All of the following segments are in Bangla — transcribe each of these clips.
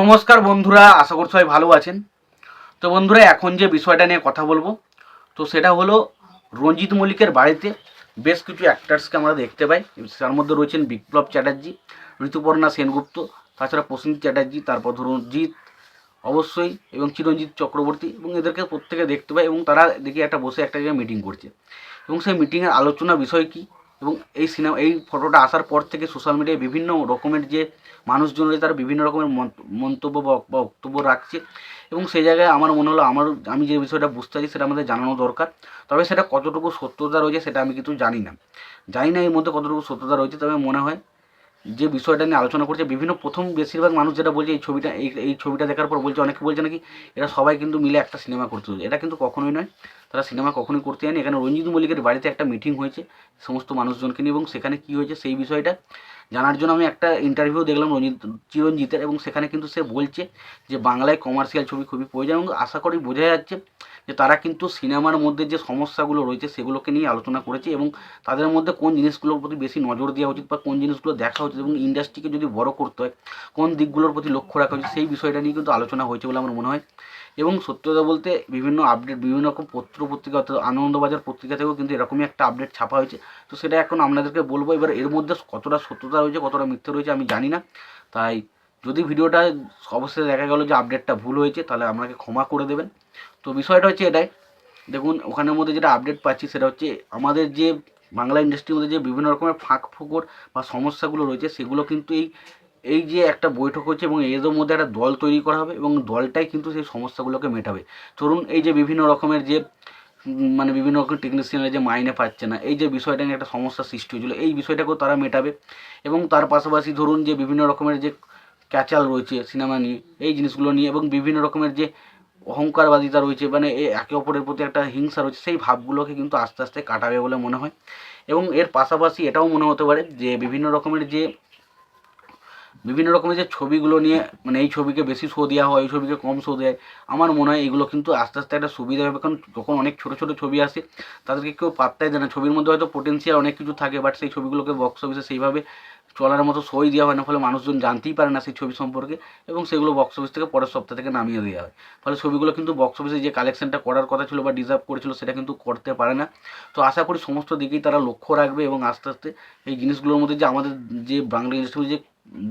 নমস্কার বন্ধুরা, আশা করছি সবাই ভালো আছেন। তো বন্ধুরা, এখন যে বিষয়টা নিয়ে কথা বলব, তো সেটা হলো রঞ্জিত মল্লিকের বাড়িতে বেশ কিছু অ্যাক্টার্সকে আমরা দেখতে পাই। তার মধ্যে রয়েছেন বিপ্লব চ্যাটার্জি, ঋতুপর্ণা সেনগুপ্ত, তাছাড়া প্রসেনজিৎ চ্যাটার্জি, তারপর ধরুন জিৎ অবশ্যই, এবং চিরঞ্জিত চক্রবর্তী, এবং এদেরকে প্রত্যেকে দেখতে পাই, এবং তারা দেখি একটা বসে একটা জায়গায় মিটিং করছে। এবং সেই মিটিংয়ের আলোচনা বিষয় কী? এবং এই সিনেমা এই ফটোটা আসার পর থেকে সোশ্যাল মিডিয়ায় বিভিন্ন রকমের যে মানুষজন রয়েছে, তারা বিভিন্ন রকমের মন্ত- মন্তব্য বা বক্তব্য রাখছে এবং সেই জায়গায় আমার মনে হলো আমার, আমি যে বিষয়টা বুঝতে পারছি সেটা আমাদের জানানো দরকার। তবে সেটা কতটুকু সত্যতা রয়েছে সেটা আমি কিন্তু জানি না। জানি না এর মধ্যে কতটুকু সত্যতা রয়েছে, তবে মনে হয় যে বিষয়টা নিয়ে আলোচনা করছে, বিভিন্ন প্রথম বেশিরভাগ মানুষ যেটা বলছে, এই ছবিটা, এই এই ছবিটা দেখার পর বলছে, অনেকে বলছে নাকি এরা সবাই কিন্তু মিলে একটা সিনেমা করতে এটা কিন্তু কখনোই নয়। তারা সিনেমা কখনোই করতে যায়নি। এখানে রঞ্জিত মল্লিকের বাড়িতে একটা মিটিং হয়েছে সমস্ত মানুষজনকে নিয়ে এবং সেখানে কী হয়েছে সেই বিষয়টা জানার জন্য আমি একটা ইন্টারভিউ দেখলাম রঞ্জিত, চিরঞ্জিতের এবং সেখানে কিন্তু সে বলছে যে বাংলায় কমার্শিয়াল ছবি খুবই প্রয়োজন এবং আশা করি বোঝা যাচ্ছে যে তারা কিন্তু সিনেমার মধ্যে যে সমস্যাগুলো রয়েছে সেগুলোকে নিয়ে আলোচনা করেছে এবং তাদের মধ্যে কোন জিনিসগুলোর প্রতি বেশি নজর দেওয়া উচিত বা কোন জিনিসগুলো দেখা উচিত এবং ইন্ডাস্ট্রিকে যদি বড় করতে হয়, কোন দিকগুলোর প্রতি লক্ষ্য রাখা উচিত সেই বিষয়টা নিয়ে কিন্তু আলোচনা হয়েছে বলে আমার মনে হয়। এবং সত্যতা বলতে বিভিন্ন আপডেট বিভিন্ন রকম পত্র পত্রিকা অর্থাৎ আনন্দবাজার পত্রিকা থেকেও কিন্তু এরকমই একটা আপডেট ছাপা হয়েছে। তো সেটা এখন আপনাদেরকে বলব, এবার এর মধ্যে কতটা সত্যতা রয়েছে, কতটা মিথ্যে রয়েছে আমি জানি না। তাই যদি ভিডিওটা অবশ্যই দেখা গেলো যে আপডেটটা ভুল হয়েছে, তাহলে আপনাকে ক্ষমা করে দেবেন। তো বিষয়টা হচ্ছে এটাই, দেখুন, ওখানের মধ্যে যেটা আপডেট পাচ্ছি সেটা হচ্ছে আমাদের যে বাংলা ইন্ডাস্ট্রির মধ্যে যে বিভিন্ন রকমের ফাঁক ফোকর বা সমস্যাগুলো রয়েছে, সেগুলো কিন্তু এই এই যে একটা বৈঠক হচ্ছে এবং এদের মধ্যে একটা দল তৈরি করা হবে এবং দলটাই কিন্তু সেই সমস্যাগুলোকে মেটাবে। ধরুন এই যে বিভিন্ন রকমের যে মানে বিভিন্ন রকম টেকনিশিয়ানরা যে মাইনে পাচ্ছে না, এই যে বিষয়টা নিয়ে একটা সমস্যার সৃষ্টি হয়েছিল, এই বিষয়টাকেও তারা মেটাবে। এবং তার পাশাপাশি ধরুন যে বিভিন্ন রকমের যে ক্যাচাল রয়েছে সিনেমা নিয়ে, এই জিনিসগুলো নিয়ে এবং বিভিন্ন রকমের যে অহংকারবাদিতা রয়েছে মানে একে অপরের প্রতি একটা হিংসা রয়েছে, সেই ভাবগুলোকে কিন্তু আস্তে আস্তে কাটাবে বলে মনে হয়। এবং এর পাশাপাশি এটাও মনে হতে পারে যে বিভিন্ন রকমের যে বিভিন্ন রকমের যে ছবিগুলো নিয়ে মানে এই ছবিকে বেশি শো দেওয়া হয়, এই ছবিকে কম শো দেয়, আমার মনে হয় এগুলো কিন্তু আস্তে আস্তে একটা সুবিধা হবে। কারণ যখন অনেক ছোটো ছোটো ছবি আসে, তাদেরকে কেউ পাত্তাই দেয় না। ছবির মধ্যে হয়তো পোটেন্সিয়াল অনেক কিছু থাকে বাট সেই ছবিগুলোকে বক্স অফিসে সেইভাবে চলার মতো সই দেওয়া হয় না। ফলে মানুষজন জানতেই পারে না সেই ছবি সম্পর্কে এবং সেগুলো বক্স অফিস থেকে পরের সপ্তাহ থেকে নামিয়ে দেওয়া হয়। ফলে ছবিগুলো কিন্তু বক্স অফিসে যে কালেকশনটা করার কথা ছিল বা ডিজার্ভ করেছিল, সেটা কিন্তু করতে পারে না। তো আশা করি সমস্ত দিকেই তারা লক্ষ্য রাখবে এবং আস্তে আস্তে এই জিনিসগুলোর মধ্যে যে আমাদের যে বাংলা ইন্ডাস্ট্রির যে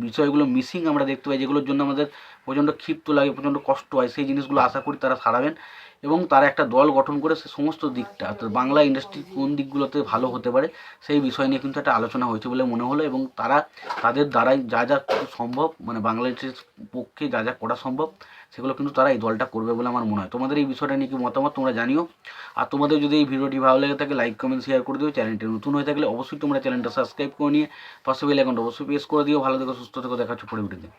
বিষয়গুলো মিসিং আমরা দেখতে পাই, যেগুলোর জন্য আমাদের প্রচণ্ড ক্ষিপ্ত লাগে, প্রচণ্ড কষ্ট হয়, সেই জিনিসগুলো আশা করি তারা সারাবেন। এবং তারা একটা দল গঠন করে সে সমস্ত দিকটা অর্থাৎ বাংলা ইন্ডাস্ট্রি কোন দিকগুলোতে ভালো হতে পারে সেই বিষয় নিয়ে কিন্তু একটা আলোচনা হয়েছে বলে মনে হলো এবং তারা তাদের দ্বারাই যা যা সম্ভব মানে বাংলা ইন্ডাস্ট্রির পক্ষে যা যা করা সম্ভব, সেগুলো কিন্তু তারা এই দলটা করবে বলে আমার মনে হয়। তোমাদের এই বিষয়টা নিয়ে কি মতামত তোমরা জানিও। আর তোমাদের যদি এই ভিডিওটি ভালো লেগে থাকে লাইক কমেন্ট শেয়ার করে দিও। চ্যানেলটি নতুন হয়ে থাকলে অবশ্যই তোমরা চ্যানেলটা সাবস্ক্রাইব করে নিয়ে পাশে বেল অ্যাকাউন্ট অবশ্যই প্রেস করে দিও। ভালো থেকো, সুস্থ থেকো দেখাচ্ছ পরে ভিডিওতে